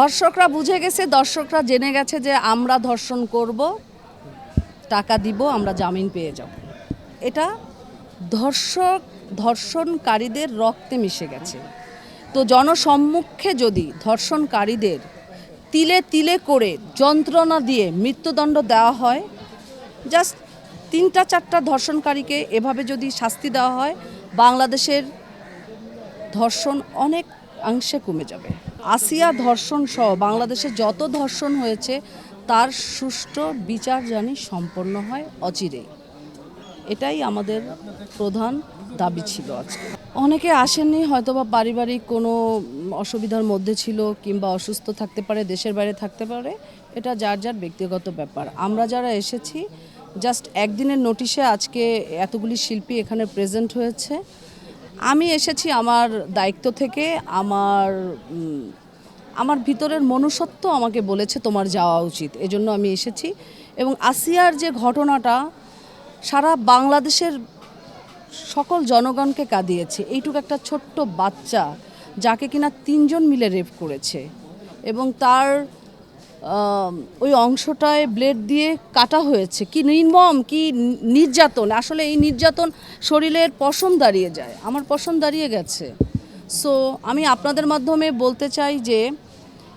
দর্শকরা বুঝে গেছে, দর্শকরা জেনে গেছে যে আমরা ধর্ষণ করব, টাকা দিব, আমরা জামিন পেয়ে যাব। এটা ধর্ষক, ধর্ষণকারীদের রক্তে মিশে গেছে। তো জনসম্মুখে যদি ধর্ষণকারীদের তিলে তিলে করে যন্ত্রণা দিয়ে মৃত্যুদণ্ড দেওয়া হয় জাস্ট তিনটা চারটা ধর্ষণকারীকে এভাবে যদি শাস্তি দেওয়া হয়, বাংলাদেশের ধর্ষণ অনেক অংশে কমে যাবে। আসিয়া ধর্ষণ সহ বাংলাদেশে যত ধর্ষণ হয়েছে, তার সুষ্ঠু বিচার জানি সম্পন্ন হয় অচিরেই এটাই আমাদের প্রধান দাবি ছিল আজকে। অনেকে আসেননি, হয়তোবা পারিবারিক কোনো অসুবিধার মধ্যে ছিল কিংবা অসুস্থ থাকতে পারে, দেশের বাইরে থাকতে পারে, এটা যার যার ব্যক্তিগত ব্যাপার। আমরা যারা এসেছি জাস্ট একদিনের নোটিশে আজকে এতগুলি শিল্পী এখানে প্রেজেন্ট হয়েছে। আমি এসেছি আমার দায়িত্ব থেকে, আমার আমার ভিতরের মনুষ্যত্ব আমাকে বলেছে তোমার যাওয়া উচিত, এজন্য আমি এসেছি। এবং আসিয়ার যে ঘটনাটা, সারা বাংলাদেশের সকল জনগণকে কাঁদিয়েছে। এইটুকু একটা ছোট্ট বাচ্চা, যাকে কিনা তিনজন মিলে রেপ করেছে। এবং তার ওই অংশটায় ব্লেড দিয়ে কাটা হয়েছে। কি নির্মম, কি নির্যাতন। আসলে এই নির্যাতন শরীরের পশম দাঁড়িয়ে যায়। আমার পশম দাঁড়িয়ে গেছে। সো আমি আপনাদের মাধ্যমে বলতে চাই যে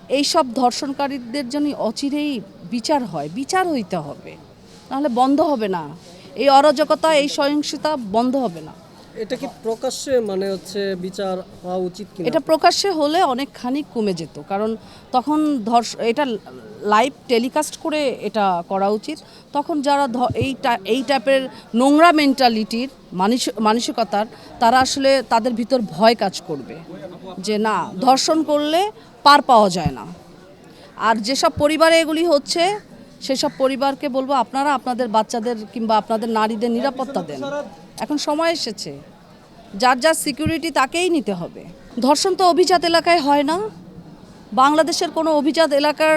এই সব ধর্ষণকারীদের জন্য অচিরেই বিচার হয়। বিচার হইতে হবে। নাহলে বন্ধ হবে না। এই অরাজকতা, এই সহিংসতা বন্ধ হবে না। এটা কি প্রকাশ্যে মানে হচ্ছে বিচার হওয়া উচিত কিনা? এটা প্রকাশ্যে হলে অনেকখানি কমে যেত, কারণ তখন ধর্ষ, এটা লাইভ টেলিকাস্ট করে এটা করা উচিত। তখন যারা এই এই টাইপের নোংরা মেন্টালিটির মানসিক মানসিকতার, তারা আসলে তাদের ভিতর ভয় কাজ করবে। যে না, ধর্ষণ করলে পার পাওয়া যায় না। আর যেসব পরিবারে এগুলি হচ্ছে, সেসব পরিবারকে বলব আপনারা আপনাদের বাচ্চাদের কিংবা আপনাদের নারীদের নিরাপত্তা দেন। এখন সময় এসেছে। যার যার সিকিউরিটি তাকেই নিতে হবে। ধর্ষণ তো অভিজাত এলাকায় হয় না। বাংলাদেশের কোনো অভিজাত এলাকার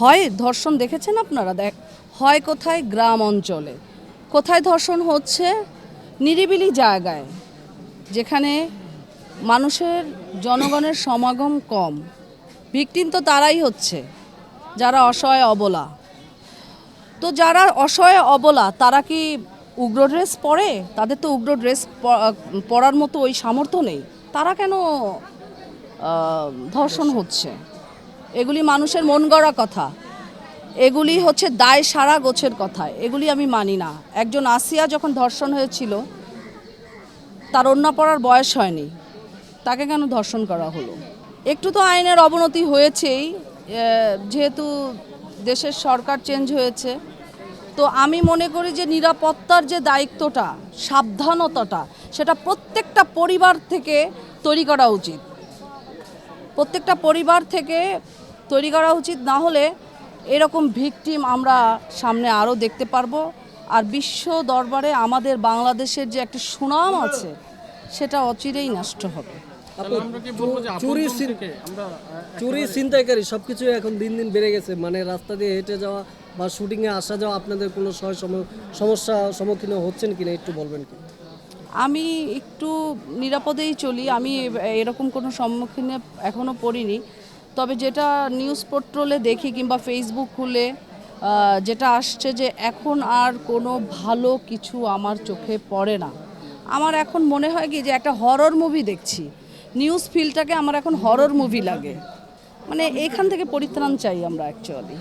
হয় ধর্ষণ দেখেছেন আপনারা? দেখ, হয় কোথায়? গ্রাম অঞ্চলে। কোথায় ধর্ষণ হচ্ছে? নিরিবিলি জায়গায়, যেখানে মানুষের জনগণের সমাগম কম। ভিকটিম তো তারাই হচ্ছে, যারা অসহায় অবলা। তো যারা অসহায় অবলা, তারা কি উগ্র ড্রেস পরে? তাদের তো উগ্র ড্রেস পরার মতো ওই সামর্থ্য নেই। তারা কেন ধর্ষণ হচ্ছে? এগুলি মানুষের মন গড়া কথা। এগুলি হচ্ছে দায় সারা গোছের কথা। এগুলি আমি মানি না। একজন আসিয়া যখন ধর্ষণ হয়েছিল, তার অন্য পড়ার বয়স হয়নি। তাকে কেন ধর্ষণ করা হলো? একটু তো আইনের অবনতি হয়েছেই। যেহেতু দেশের সরকার চেঞ্জ হয়েছে তো আমি মনে করি যে নিরাপত্তার যে দায়িত্বটা, সাবধানতাটা, সেটা প্রত্যেকটা পরিবার থেকে তৈরি করা উচিত। প্রত্যেকটা পরিবার থেকে তৈরি করা উচিত, না হলে এরকম ভিকটিম আমরা সামনে আরও দেখতে পারব। আর বিশ্ব দরবারে আমাদের বাংলাদেশের যে একটা সুনাম আছে, সেটা অচিরেই নষ্ট হবে। চুরি চুরি ছিনতাইকারী সবকিছু এখন দিন দিন বেড়ে গেছে। মানে রাস্তা দিয়ে হেঁটে যাওয়া বা শুটিং এ আসা যাওয়া আপনাদের কোনো সয় সমস্যা সম্মুখীন হচ্ছেন কিনা একটু বলবেন কি? আমি একটু নিরাপদেই চলি। আমি এরকম কোনো সম্মুখীনে এখনও পড়িনি। তবে যেটা নিউজ পোর্ট্রোলে দেখি কিংবা ফেসবুক খুলে যেটা আসছে যে এখন আর কোনো ভালো কিছু আমার চোখে পড়ে না। আমার এখন মনে হয় কি যে একটা হরর মুভি দেখছি। নিউজ ফিল্ডটাকে আমার এখন হরর মুভি লাগে। মানে এখান থেকে পরিত্রাণ চাই আমরা অ্যাকচুয়ালি